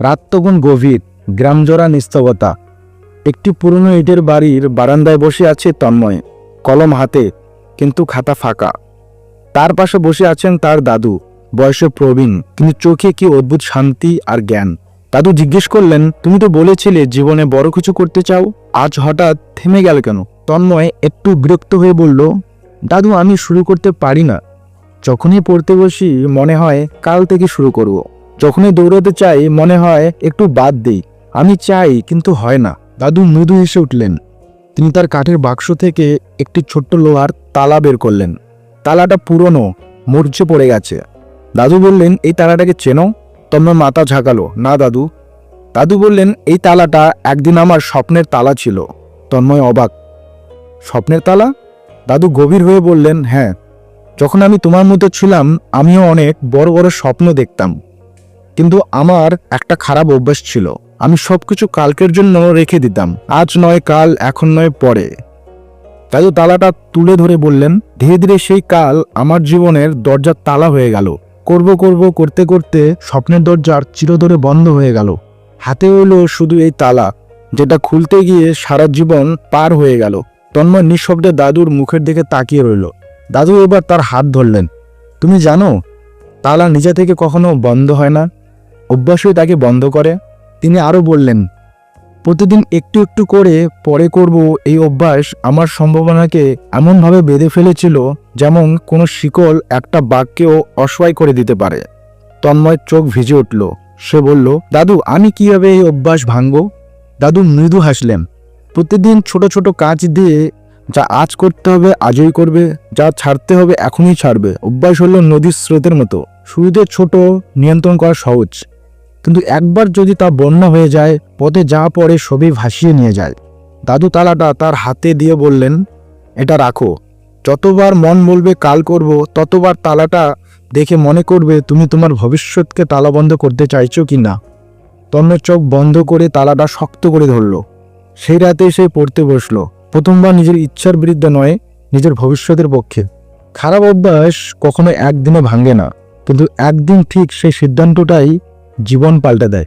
রাত গভীর, গ্রামজোড়া নিস্তবতা। একটি পুরনো ইটের বাড়ির বারান্দায় বসে আছে তন্ময়, কলম হাতে, কিন্তু খাতা ফাঁকা। তার পাশে বসে আছেন তার দাদু, বয়সে প্রবীণ, কিন্তু চোখে কি অদ্ভুত শান্তি আর জ্ঞান। দাদু জিজ্ঞেস করলেন, তুমি তো বলেছিলে জীবনে বড় কিছু করতে চাও, আজ হঠাৎ থেমে গেল কেন? তন্ময় একটু বিরক্ত হয়ে বলল, দাদু, আমি শুরু করতে পারি না। যখনই পড়তে বসি, মনে হয় কাল থেকে শুরু করব। যখনই দৌড়াতে চাই, মনে হয় একটু বাদ দেই। আমি চাই, কিন্তু হয় না। দাদু মৃদু হেসে উঠলেন। তিনি তার কাঠের বাক্স থেকে একটি ছোট্ট লোহার তালা বের করলেন। তালাটা পুরনো, মরচে পড়ে গেছে। দাদু বললেন, এই তালাটাকে চেনো? তন্ময় মাথা ঝাঁকালো। না, দাদু। দাদু বললেন, এই তালাটা একদিন আমার স্বপ্নের তালা ছিল। তন্ময় অবাক। স্বপ্নের তালা? দাদু গভীর হয়ে বললেন হ্যাঁ। যখন আমি তোমার মতো ছিলাম, আমিও অনেক বড় বড় স্বপ্ন দেখতাম। কিন্তু আমার একটা খারাপ অভ্যাস ছিল। আমি সবকিছু কালকের জন্য রেখে দিতাম। আজ নয়, কাল, এখন নয়, পরে। দাদু তালাটা তুলে ধরে বললেন, ধীরে ধীরে সেই কাল আমার জীবনের দরজার তালা হয়ে গেল। করব করব, করতে করতে স্বপ্নের দরজার চিরধরে বন্ধ হয়ে গেল। হাতে হইল শুধু এই তালা, যেটা খুলতে গিয়ে সারা জীবন পার হয়ে গেল। তন্ময় নিঃশব্দে দাদুর মুখের দিকে তাকিয়ে রইল। দাদু এবার তার হাত ধরলেন। তুমি জানো, তালা নিজে থেকে কখনো বন্ধ হয় না? অভ্যাসই তাকে বন্ধ করে। তিনি আরও বললেন, প্রতিদিন একটু একটু করে পরে করব এই অভ্যাস আমার সম্ভাবনাকে এমনভাবে বেঁধে ফেলেছিল যেমন কোনো শিকল একটা বাঘকেও অসহায় করে দিতে পারে। তন্ময় চোখ ভিজে উঠল। সে বলল, দাদু, আমি কীভাবে এই অভ্যাস ভাঙব? দাদু মৃদু হাসলেন, প্রতিদিন ছোট ছোট কাজ দিয়ে যা আজ করতে হবে আজই করবে, যা ছাড়তে হবে এখনই ছাড়বে। অভ্যাস হলো নদীর স্রোতের মতো। শুরুতে ছোট, নিয়ন্ত্রণ করা সহজ। কিন্তু একবার যদি তা বন্যা হয়ে যায়, পথে যা পড়ে সবই ভাসিয়ে নিয়ে যায়। দাদু তালাটা তার হাতে দিয়ে বললেন, এটা রাখো। যতবার মন বলবে কাল করব, ততবার তালাটা দেখে মনে করবে তুমি তোমার ভবিষ্যৎকে তালাবন্ধ করতে চাইছো কি না? তন্ময় চোখ বন্ধ করে তালাটা শক্ত করে ধরল। সেই রাতে সে পড়তে বসল। প্রথমবার নিজের ইচ্ছার বিরুদ্ধে নয়, নিজের ভবিষ্যতের পক্ষে। খারাপ অভ্যাস কখনো একদিনে ভাঙে না। কিন্তু একদিন ঠিক সেই সিদ্ধান্তটাই জীবন পাল্টে দেয়।